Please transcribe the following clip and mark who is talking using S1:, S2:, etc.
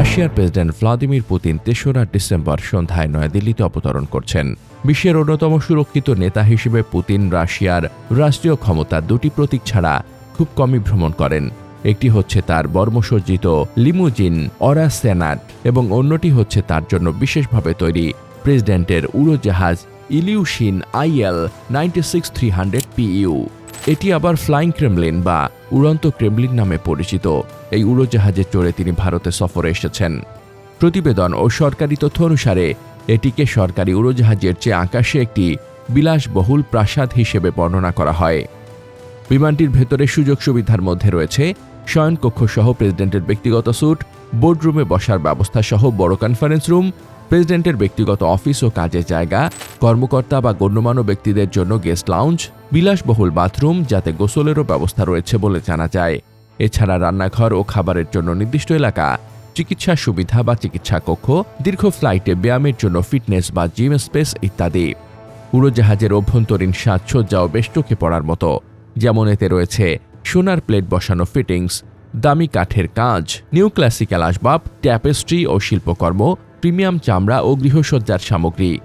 S1: রাশিয়ার president Vladimir Putin তেসরা December সন্ধ্যায় নয়াদিল্লিতে অবতরণ করছেন। বিশ্বের অন্যতম সুরক্ষিত নেতা হিসেবে পুতিন রাশিয়ার রাষ্ট্রীয় ক্ষমতা দুটি প্রতীক ছাড়া খুব কমই ভ্রমণ করেন। একটি হচ্ছে তার বর্মসজ্জিত লিমুজিন অরা সেনাট এবং অন্যটি হচ্ছে তার জন্য বিশেষভাবে তৈরি প্রেসিডেন্টের উড়োজাহাজ Ilyushin IL ninety six three hundred PU. এটি আবার ফ্লাইং ক্রেমলিন বা উড়ন্ত ক্রেমলিন নামে পরিচিত। এই উড়োজাহাজে চড়ে তিনি ভারতে সফরে এসেছেন। প্রতিবেদন ও সরকারি তথ্য অনুসারে, এটিকে সরকারি উড়োজাহাজের চেয়ে আকাশে একটি বিলাসবহুল প্রাসাদ হিসেবে বর্ণনা করা হয়। বিমানটির ভেতরে সুযোগ সুবিধার মধ্যে রয়েছে শয়নকক্ষ সহ প্রেসিডেন্টের ব্যক্তিগত স্যুট, বোর্ডরুমে বসার ব্যবস্থা সহ বড় কনফারেন্স রুম প্রেসিডেন্টের ব্যক্তিগত অফিস ও কাজের জায়গা, কর্মকর্তা বা গণ্যমান্য ব্যক্তিদের জন্য গেস্ট লাউঞ্জ, বিলাসবহুল বাথরুম, যাতে গোসলেরও ব্যবস্থা রয়েছে বলে জানা যায়। এছাড়া রান্নাঘর ও খাবারের জন্য নির্দিষ্ট এলাকা, চিকিৎসা সুবিধা বা চিকিৎসা কক্ষ, দীর্ঘ ফ্লাইটে ব্যায়ামের জন্য ফিটনেস বা জিম স্পেস ইত্যাদি। উড়োজাহাজের অভ্যন্তরীণ সাজসজ্জাও বেশ চোখে পড়ার মতো। যেমন এতে রয়েছে সোনার প্লেট বসানো ফিটিংস, দামি কাঠের কাজ নিউ ক্লাসিক্যাল আসবাব, ট্যাপেস্ট্রি ও শিল্পকর্ম প্রিমিয়াম চামড়া ও গৃহসজ্জার সামগ্রী।